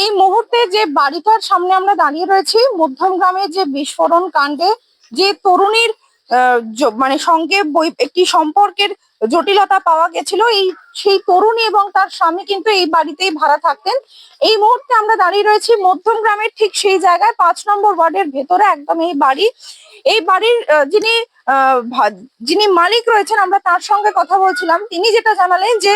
এই মুহূর্তে যে বাড়িটার সামনে আমরা দাঁড়িয়ে রয়েছি, মধ্যম গ্রামে যে বিস্ফোরণ কাণ্ডে, যে তরুণীর মানে সঙ্গে একটি সম্পর্কের জটিলতা পাওয়া গেছিল, এই, সেই তরুণী এবং তার স্বামী কিন্তু এই বাড়িতেই ভাড়া থাকতেন। এই মুহূর্তে আমরা দাঁড়িয়ে রয়েছি মধ্যম গ্রামের ঠিক সেই জায়গায়, পাঁচ নম্বর ওয়ার্ডের ভেতরে, একদম এই বাড়ি। এই বাড়ির যিনি যিনি মালিক রয়েছেন, আমরা তার সঙ্গে কথা বলছিলাম। তিনি যেটা জানালেন যে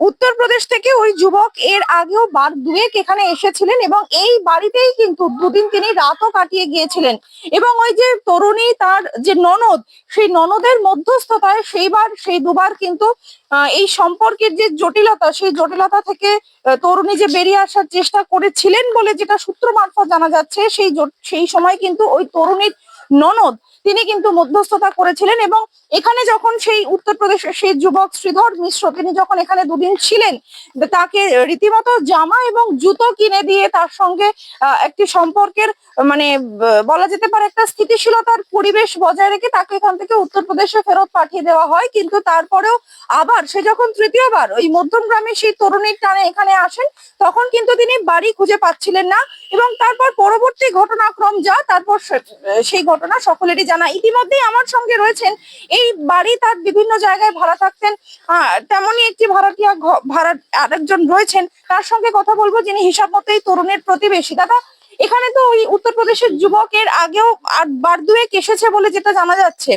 উত্তরপ্রদেশ থেকে ওই যুবক এর আগেও বার দুয়েক এখানে এসেছিলেন এবং এই বাড়িতেই কিন্তু দুদিন তিনি রাতও কাটিয়ে গিয়েছিলেন। এবং ওই যে তরুণী তার যে ননদ, সেই ননদের মধ্যস্থতায় সেইবার, সেই দুবার কিন্তু এই সম্পর্কের যে জটিলতা, সেই জটিলতা থেকে তরুণী যে বেরিয়ে আসার চেষ্টা করেছিলেন বলে যেটা সূত্র মারফত জানা যাচ্ছে, সেই সেই সময় কিন্তু ওই তরুণীর ননদ তিনি কিন্তু মধ্যস্থতা করেছিলেন এবং এখানে যখন সেই উত্তরপ্রদেশের সেই যুবক শ্রীধর মিশ্র, তিনি যখন এখানে দুদিন ছিলেন, তাকে রীতিমতো জামা এবং জুতো কিনে দিয়ে তার সঙ্গে একটি সম্পর্কের মানে বলা যেতে পারে একটা স্থিতিশীলতার পরিবেশ বজায় রেখে তাকে এখান থেকে উত্তরপ্রদেশে ফেরত পাঠিয়ে দেওয়া হয়। কিন্তু তারপরেও আবার সে যখন তৃতীয়বার ওই মধ্যম গ্রামে সেই তরুণীর টানে এখানে আসেন, তখন কিন্তু তিনি বাড়ি খুঁজে পাচ্ছিলেন না এবং তারপর পরবর্তী ঘটনাক্রম যা, তারপর সেই ঘটনা সকলেরই জানা। ইতিমধ্যেই আমার সঙ্গে রয়েছেন। এই বাড়ি তার বিভিন্ন জায়গায় ভাড়া থাকতেন। তেমনই একটি ভাড়াটিয়া ভাড়া আরেকজন রয়েছেন। তার সঙ্গে কথা বলব যিনি হিসাব মতো এই তরুণের প্রতিবেশী। দাদা, এখানে তো ওই উত্তরপ্রদেশের যুবকের আগেও বার দুয়েক এসেছে বলে যেটা জানা যাচ্ছে।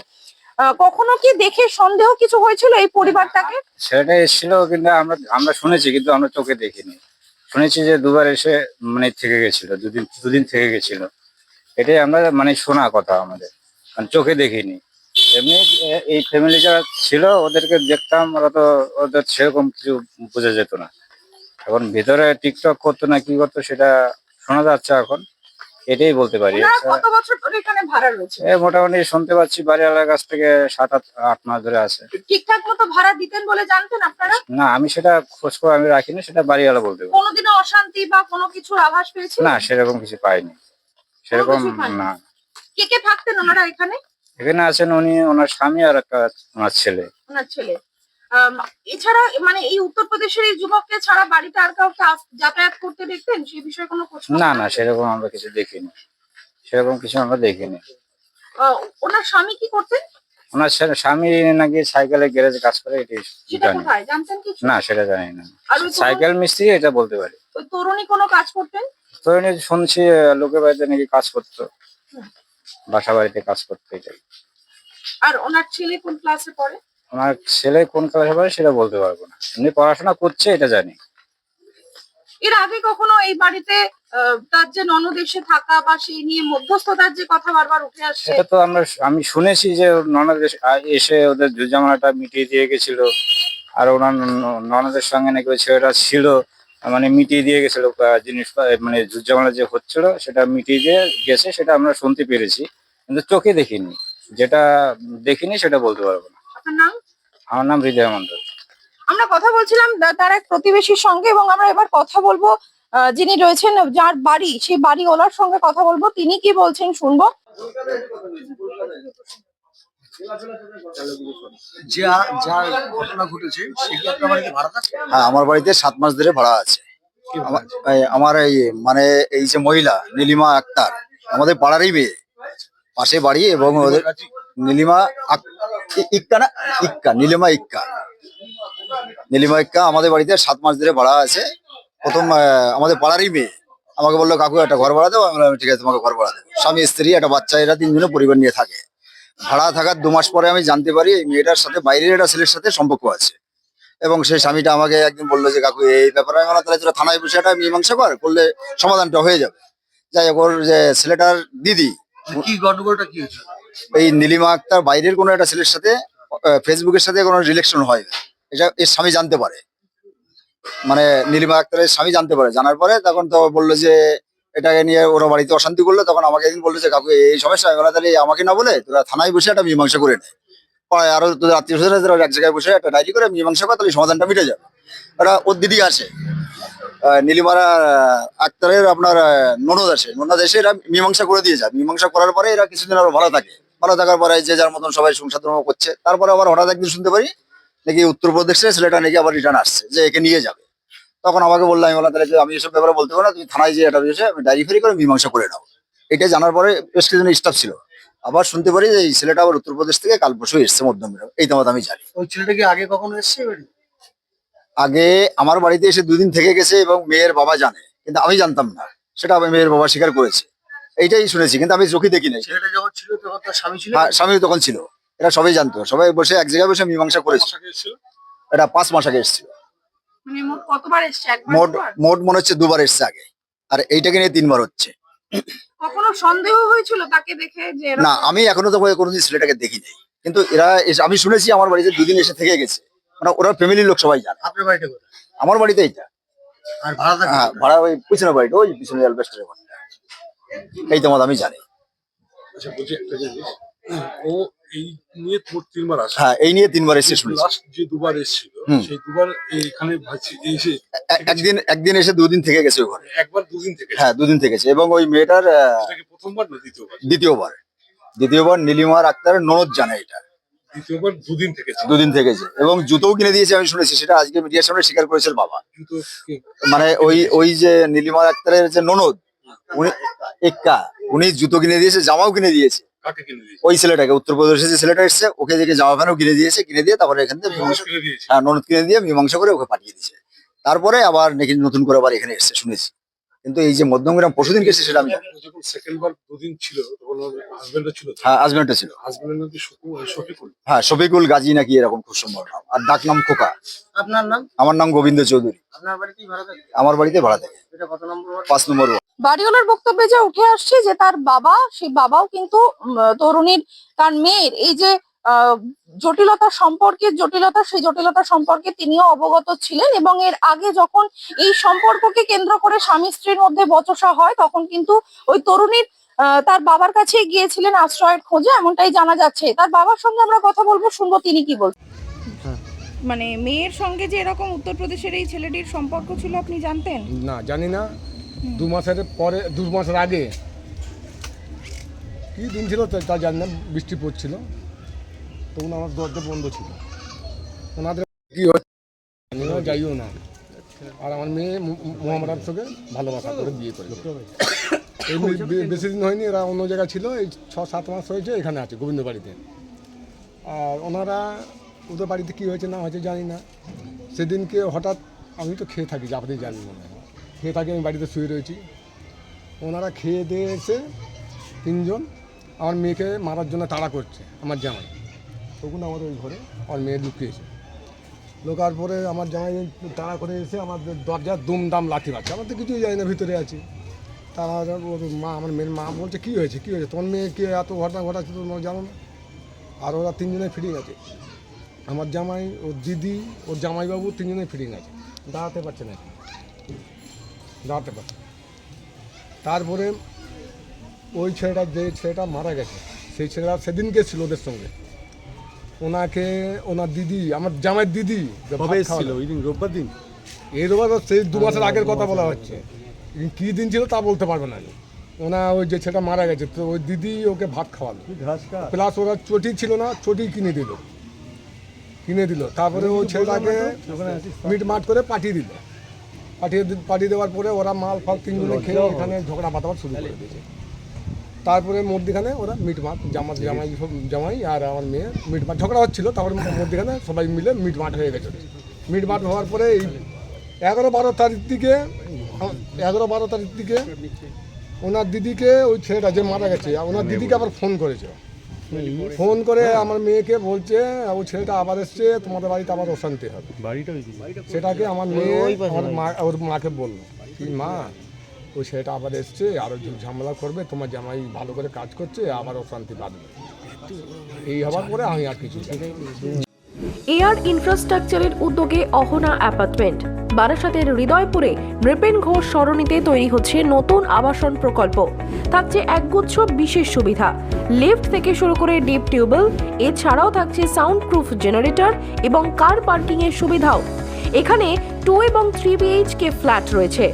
কখনো কি দেখে সন্দেহ কিছু হয়েছিল এই পরিবারটাকে? ছেলেটা এসেছিল কিন্তু আমরা আমরা শুনেছি কিন্তু আমরা চোখে দেখিনি। শুনেছি যে দুবার এসে মানে থেকে গেছিল, দুদিন দুদিন থেকে গেছিল। এটাই আমরা মানে শোনা কথা আমাদের। মানে চোখে দেখিনি। এমনি এই ফ্যামিলি যারা ছিল ওদেরকে দেখতাম ওরা তো ওদের সেরকম কিছু বোঝা যেত না। এখন ভিতরে টিকটক করতো না কি করতো সেটা শোনা যাচ্ছে এখন। এটাই বলতে পারি। আচ্ছা, কত বছর ধরে এখানে ভাড়া রয়েছে? মোটামুটি শুনতে পাচ্ছি বাড়িওয়ালার কাছ থেকে সাত আট আট মাস ধরে আছে। ঠিকঠাক মতো ভাড়া দিতেন বলে জানতেন আপনারা? না আমি সেটা খোঁজ করে আমি রাখিনি সেটা বাড়িওয়ালা বলতে কোনোদিনও অশান্তি বা কোনো কিছুর আভাস পেয়েছেন? না সেরকম কিছু পাইনি। সেরকম না। কে কে থাকতেন ওনারা এখানে? এখানে আছেন উনি ওনার স্বামী আর একটা ওনার ছেলে। ওনার ছেলে। এছাড়া মানে এই উত্তরপ্রদেশের এই যুবককে ছাড়া বাড়িতে আর কাউকে যাতায়াত করতে দেখতেন? সেই বিষয়ে কোনো না না সেরকম আমরা কিছু দেখিনি। সেরকম কিছু আমরা দেখিনি। ওনার স্বামী কি করতেন? ওনার স্বামী নাকি সাইকেলের গ্যারেজে কাজ করে এটি জানি। না সেটা জানি না। আর সাইকেল মিস্ত্রি এটা বলতে পারি। তরুণী কোনো কাজ করতেন? তো এমনি শুনছি লোকের বাড়িতে নাকি কাজ করতো। বাসা বাড়িতে কাজ করতো এটাই আর ওনার ছেলে কোন ক্লাসে পড়ে? আমার ছেলে কোন ক্লাসে পড়ে সেটা বলতে পারব না। এমনি পড়াশোনা করছে এটা জানি। এর আগে কখনো এই বাড়িতে তার যে ননদ এসে থাকা বা সেই নিয়ে মধ্যস্থতার যে কথা বারবার উঠে আসছে? সেটা তো আমরা আমি শুনেছি যে ননদ এসে- ওদের ঝুঁঝামেলাটা মিটিয়ে দিয়ে গেছিল। আর ওনার ননদের সঙ্গে নাকি ওই ছেলেটা ছিল। মানে মিটিয়ে দিয়ে গেছিল জিনিস মানে ঝুঁঝামেলা যে হচ্ছিল সেটা মিটিয়ে দিয়ে গেছে সেটা আমরা শুনতে পেরেছি কিন্তু চোখে দেখিনি। যেটা দেখিনি সেটা বলতে পারব না। আমার নাম হৃদয় মন্ডল আমরা কথা বলছিলাম তার এক প্রতিবেশীর সঙ্গে এবং আমরা এবার কথা বলব যিনি রয়েছেন যার বাড়ি সেই বাড়ি ওলার সঙ্গে কথা বলব। তিনি কি বলছেন শুনব? যা যা ঘটনা ঘটেছে সেটা আপনার বাড়িতে ভাড়া থাকে হ্যাঁ আমার বাড়িতে সাত মাস ধরে ভাড়া আছে। আমার এই মানে এই যে মহিলা নীলিমা আক্তার আমাদের পাড়ারই মেয়ে পাশে বাড়ি এবং ওদের নীলিমা ইক্কা না? ইক্কা নীলিমা ইক্কা। নীলিমা ইক্কা আমাদের বাড়িতে সাত মাস ধরে ভাড়া আছে। প্রথম আমাদের পাড়ারই মেয়ে আমাকে বলল কাকু একটা ঘর ভাড়া দেবো আমি বললাম, ঠিক আছে তোমাকে ঘর ভাড়া দেবো। স্বামী স্ত্রী একটা বাচ্চা এরা তিনজনে পরিবার নিয়ে থাকে। ভাড়া থাকার দু মাস পরে আমি জানতে পারি এই মেয়েটার সাথে বাইরের একটা ছেলের সাথে সম্পর্ক আছে। এবং সেই স্বামীটা আমাকে একদিন বলল যে কাকু এই ব্যাপারে আমি তাহলে তোরা থানায় বসে একটা মীমাংসা কর করলে সমাধানটা হয়ে যাবে। যাই হোক ওর যে ছেলেটার দিদি কি গন্ডগোলটা কি হয়েছে? এই নীলিমা আক্তার বাইরের কোনো একটা ছেলের সাথে ফেসবুকের সাথে কোনো রিলেকশন হয় এটা এর স্বামী জানতে পারে। মানে নীলিমা আক্তারের স্বামী জানতে পারে। জানার পরে তখন তো বলল যে এটাকে নিয়ে ওরা বাড়িতে অশান্তি করল, তখন আমাকে একদিন বলল যে, কাকু, এই সমস্যা আমি তাহলে আমাকে না বলে তোরা থানায় বসে একটা মীমাংসা করে নেয় আরও তোদের আত্মীয় স্বজন এক জায়গায় বসে একটা ডায়েরি করে মীমাংসা করে, তাহলে সমাধানটা মিটে যাবে। ওরা ওর দিদি আসে। নীলিমারা আক্তারের আপনার ননদ আসে। ননদ এসে এরা মীমাংসা করে দিয়ে যায়। মীমাংসা করার পরে এরা কিছুদিন আরও ভালো থাকে। ভালো থাকার পরে যে যার মতন সবাই সংসার ধর্ম করছে, তারপরে আবার হঠাৎ একদিন শুনতে পারি, নাকি উত্তরপ্রদেশে ছেলেটা নাকি আবার রিটার্ন আসছে, যে একে নিয়ে যাবে। তখন আমাকে বললাম আমি বললাম তাহলে আমি এসব ব্যাপারে বলতে পারো না তুমি থানায় যে এটা বিষয়ে আমি ডায়েরি ফেরি করে মীমাংসা করে নাও। এটা জানার পরে বেশ স্টাফ ছিল। আবার শুনতে পারি যে এই ছেলেটা আবার উত্তরপ্রদেশ থেকে কাল পরশু এসছে মধ্যমগ্রাম। এই তোমার আমি জানি। ওই ছেলেটা কি আগে কখনো এসছে আগে আমার বাড়িতে এসে দুদিন থেকে গেছে এবং মেয়ের বাবা জানে কিন্তু আমি জানতাম না। সেটা আমি মেয়ের বাবা স্বীকার করেছে। এইটাই শুনেছি কিন্তু আমি চোখে দেখি নাই। ছেলেটা যখন ছিল তখন তার স্বামী ছিল? হ্যাঁ স্বামী তখন ছিল। এরা সবাই জানতো। সবাই বসে এক জায়গায় বসে মীমাংসা করেছে। এটা পাঁচ মাস আগে এসেছিল। মানে মোট কতবার এসছে? একবার মোট দুবার? মোট মনে হচ্ছে দুবার এসছে আগে। আর এইটাকে নিয়ে তিনবার হচ্ছে। কখনো সন্দেহ হয়েছিল তাকে দেখে যে এরকম- না আমি এখনও তো কোনোদিন ছেলেটাকে দেখি নাই। কিন্তু এরা এসে- আমি শুনেছি আমার বাড়িতে দুদিন এসে থেকে গেছে। মানে ওরা ফ্যামিলির লোক সবাই জানে। আপনার বাড়িটা কোথায়? আমার বাড়িতে এইটা। আর ভাড়া থাকে হ্যাঁ ভাড়া ওই পিছনে বাড়িটা ওই পিছনে অ্যালবেস্টারের বাড়িটা। এই তোমার আমি জানি। আচ্ছা বলছি একটা জিনিস। ও এই নিয়ে তিনবার আসে। হ্যাঁ এই নিয়ে তিনবার এসে শুনেছি। লাস্ট যে দুবার এসেছিল। সেই দুবার এখানে এসে একদিন একদিন এসে দুদিন থেকে গেছে ওখানে একবার দুদিন থেকে হ্যাঁ দুদিন থেকেছে এবং ওই মেয়েটার প্রথমবার না দ্বিতীয়বার? দ্বিতীয়বার। দ্বিতীয়বার নীলিমার আক্তার ননদ জানে এটা। দ্বিতীয়বার দুদিন থেকে ছিল। দুদিন থেকেছে এবং জুতোও কিনে দিয়েছে আমি শুনেছি। সেটা আজকে মিডিয়ার সামনে স্বীকার করেছে বাবা। কিন্তু মানে ওই ওই যে নীলিমার আক্তারের যে ননদ উনি এক্কা। উনি জুতো কিনে দিয়েছে জামাও কিনে দিয়েছে। কাকে কিনে দিয়েছে? ওই ছেলেটাকে উত্তরপ্রদেশে যে ছেলেটা এসছে ওকে দেখে জামা প্যান্টও কিনে দিয়েছে কিনে দিয়ে তারপরে এখান থেকে মীমাংসা- হ্যাঁ ননদ কিনে দিয়ে মীমাংসা করে ওকে পাঠিয়ে দিয়েছে। তারপরে আবার নাকি নতুন করে আবার এখানে এসছে শুনেছি। কিন্তু এই যে মধ্যমগ্রাম পরশুদিন গেছে সেটা আমি যখন সেকেন্ড বার দুদিন ছিল তখন হাজবেন্ডও ছিল হ্যাঁ হাজবেন্ডটা ছিল। হাজবেন্ডের শফি- শফিকুল? হ্যাঁ শফিকুল গাজী নাকি এরকম খুব সম্ভব নাম। আর ডাক নাম খোকা। আপনার নাম? আমার নাম গোবিন্দ চৌধুরী। আপনার বাড়িতেই ভাড়া থাকে? আমার বাড়িতে ভাড়া থাকে। এটা কত নম্বর পাঁচ নম্বর। বাড়িওয়ালার বক্তব্যে যা উঠে আসছে যে তার বাবা সেই বাবাও কিন্তু তরুণীর তার মেয়ের। এই যে জটিলতা সম্পর্কে জটিলতা সেই জটিলতা সম্পর্কে তিনিও অবগত ছিলেন এবং এর আগে যখন এই সম্পর্ককে কেন্দ্র করে স্বামী স্ত্রীর মধ্যে বচসা হয় তখন কিন্তু ওই তরুণীর তার বাবার কাছে গিয়েছিলেন আশ্রয়ের খোঁজে এমনটাই জানা যাচ্ছে। তার বাবার সঙ্গে আমরা কথা বলব শুনব তিনি কি বলছেন মানে মেয়ের সঙ্গে যে এরকম উত্তরপ্রদেশের এই ছেলেটির সম্পর্ক ছিল আপনি জানতেন? না জানি না। দু মাসের পরে দু মাসের আগে। কি দিন ছিল তা- তা জানি না বৃষ্টি পড়ছিল। তখন আমার দরজা বন্ধ ছিল। ওনাদের কি হচ্ছে? যাইও না। আর আমার মেয়ে মোহাম্মদার সঙ্গে ভালোবাসা করে বিয়ে করে এই বেশি দিন হয়নি এরা অন্য জায়গায় ছিল এই ছ সাত মাস হয়েছে এখানে আছে গোবিন্দ বাড়িতে। আর ওনারা ওদের বাড়িতে কী হয়েছে না হয়েছে জানি না। সেদিনকে হঠাৎ আমি তো খেয়ে থাকি আপনি জানেন মনে হয় খেয়ে থাকি আমি বাড়িতে শুয়ে রয়েছি। ওনারা খেয়ে দিয়ে এসে তিনজন আমার মেয়েকে মারার জন্য তাড়া করছে আমার জামাই। তখন আমাদের ওই ঘরে আমার মেয়ে লুকিয়েছে লোকার পরে আমার জামাই তাড়া করে এসে আমার দরজার দুমদাম লাঠি মারছে। আমার তো কিছুই জানি না ভিতরে আছি। তারা ওর মা, আমার মেয়ের মা বলছে, কী হয়েছে? কী হয়েছে? তোমার মেয়ে কে এত ঘটনা ঘটাচ্ছে তোমরা জানো না? আর ওরা তিনজনে ফিরিং আছে আমার জামাই, ওর দিদি, ওর জামাইবাবু তিনজনে ফিরিং আছে দাঁড়াতে পারছে না দাঁড়াতে পারছে তারপরে ওই ছেলেটা, যে ছেলেটা মারা গেছে, সেই ছেলেটা সেদিনকে ছিল ওদের সঙ্গে। ওনাকে ওনার দিদি আমার জামাইয়ের দিদি ভাত খাওয়ালো। ওই দিন রোববার দিন? এই রোববার তো সেই দু মাসের আগের কথা বলা হচ্ছে। কি দিন ছিল তা বলতে পারব না। আমি। ওনা ওই যে ছেলেটা মারা গেছে তো ওই দিদি ওকে ভাত খাওয়ালো। প্লাস ওরা চটি ছিল না চটি কিনে দিল। কিনে দিল। তারপরে ওই ছেলেটাকে মিট মাট করে পাঠিয়ে দিল। পাঠিয়ে পাঠিয়ে দেওয়ার পরে ওরা মাল ফাল তিনজনে খেয়ে এখানে ঝগড়া বাঁধাবার শুরু করে দিয়েছে। তারপরে মধ্যখানে ওরা মিট মাট জামা জামাই সব জামাই আর আমার মেয়ে মিট মাট ঝগড়া হচ্ছিল তারপরে মধ্যখানে সবাই মিলে মিট মাট হয়ে গেছে। মিট মাট হওয়ার পরে এই এগারো বারো তারিখ থেকে এগারো বারো তারিখ থেকে ওনার দিদিকে ওই ছেলেটা যে মারা গেছে ওনার দিদিকে আবার ফোন করেছে। ফোন করে আমার মেয়েকে বলছে ওই ছেলেটা আবার এসছে তোমাদের বাড়িতে আবার অশান্তি হবে। সেটাকে আমার মেয়ে আমার মা ওর মাকে বলল। কি মা ওই ছেলেটা আবার এসছে, আরও ঝু- ঝামেলা করবে, তোমার জামাই ভালো করে কাজ করছে আবার অশান্তি বাঁধবে। এই হওয়ার পরে আমি আর কিছু। এয়ার ইনফ্রাস্ট্রাকচারের উদ্যোগে অহনা অ্যাপার্টমেন্ট। বারাসাতের হৃদয়পুরে নৃপেন ঘোষ সরণিতে তৈরি হচ্ছে নতুন আবাসন প্রকল্প। থাকছে একগুচ্ছ বিশেষ সুবিধা। লিফট থেকে শুরু করে ডিপ টিউবওয়েল, এছাড়াও থাকছে সাউন্ড প্রুফ জেনারেটর এবং কার পার্কিং এর সুবিধাও। এখানে টু এবং থ্রি বিএইচকে ফ্ল্যাট রয়েছে।